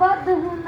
बद हूँ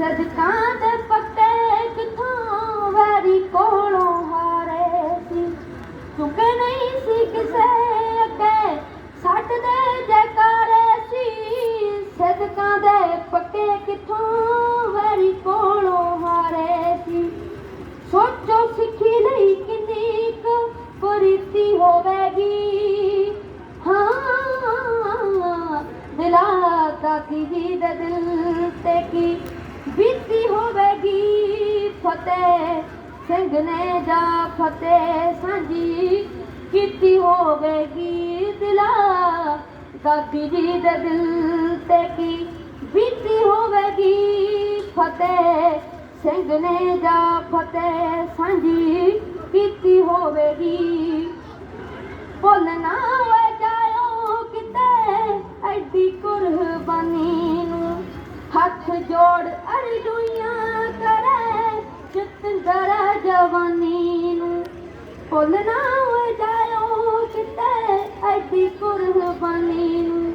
ਸਦਕਾਂ ਦੇ ਪੱਕੇ ਕਿਥੋਂ? ਵਾਰੀ ਕੋਲੋਂ ਹਾਰੇ ਸੀ। ਚੁੱਕੇ ਨਹੀਂ ਸੀ ਕਿਸੇ ਅੱਗੇ। ਸਾਡੇ ਦੇ ਜੈਕਾਰੇ ਸੀ। ਸਦਕਾਂ ਦੇ ਪੱਕੇ ਕਿਥੋਂ? ਵਾਰੀ ਕੋਲੋਂ ਹਾਰੇ ਸੀ। ਸੋਚੋ ਸਿੱਖੀ ਲਈ ਕਿੰਨੀ ਕੁ ਕੁਰੀਤੀ ਹੋਵੇਗੀ। ਹਾਂ, ਦਿਲਾ ਦਾਦੀ ਜੀ ਦਿਲ ਤੇ ਕੀ ਫਤਿਹ ਸਿੰਘ ਨੇ ਜਾ ਫਤਿਹ ਸਾਂਝੀ ਕੀਤੀ ਹੋਵੇਗੀ ਦਿਲਾ ਦਾਦੀ ਜੀ ਦੇ ਦਿਲ ਤੇ ਕੀ ਬੀਤੀ ਹੋਵੇਗੀ ਫਤਿਹ ਸਿੰਘ ਨੇ ਜਾ ਫਤਿਹ ਸਾਂਝੀ ਕੀਤੀ ਹੋਵੇਗੀ ਭੁੱਲਣਾ ਹੋਏ ਜਾਇਓ ਕਿਤੇ ਐਡੀ ਕੁਰਬਾਨੀ ਨੂੰ। ਹੱਥ ਜੋੜ ਅਰਜ਼ੂਆਂ ਭੁੱਲ ਨਾ ਹੋਏ ਜਾਇਓ ਕਿਤੇ ਐਡੀ ਕੁਰਬਾਨੀ ਨੂੰ।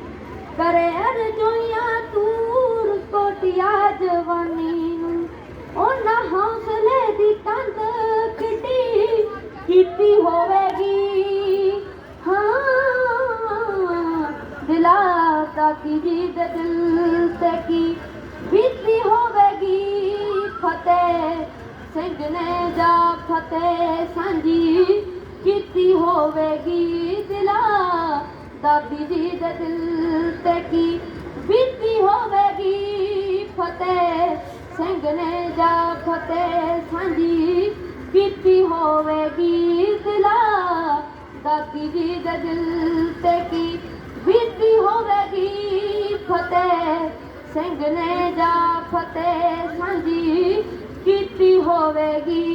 ਕਰੇ ਅਰਜ਼ੂਆਂ ਤੂਰ ਕੋਟਿਆ ਜਵਾਨੀ ਨੂੰ। ਉਹਨਾਂ ਹੌਸਲੇ ਦੀ ਕੰਧ ਕਿੱਡੀ ਕੀਤੀ ਹੋਵੇਗੀ। ਹਾਂ ਦਿਲਾ ਦਾਦੀ ਜੀ ਦੇ ਦਿਲ ਤੇ ਕੀ ਬੀਤੀ ਹੋਵੇਗੀ। ਫਤਿਹ ਸਿੰਘ ਨੇ ਜਾ ਫਤਿਹ ਸਾਂਝੀ ਕੀਤੀ ਹੋਵੇਗੀ ਦਿਲਾ। ਦਾਦੀ ਜੀ ਦੇ ਦਿਲ ਤੇ ਕੀ ਬੀਤੀ ਹੋਵੇਗੀ ਫਤਿਹ? ਸਿੰਘ ਨੇ ਜਾ ਫਤਿਹ ਸਾਂਝੀ ਕੀਤੀ ਹੋਵੇਗੀ ਦਿਲਾ। ਦਾਦੀ ਜੀ ਦੇ ਦਿਲ ਤੇ ਕੀ ਬੀਤੀ ਹੋਵੇਗੀ ਫਤਿਹ? ਸਿੰਘ ਨੇ ਜਾ ਫਤਿਹ ਸਾਂਝੀ ਕੀਤੀ ਹੋਵੇਗੀ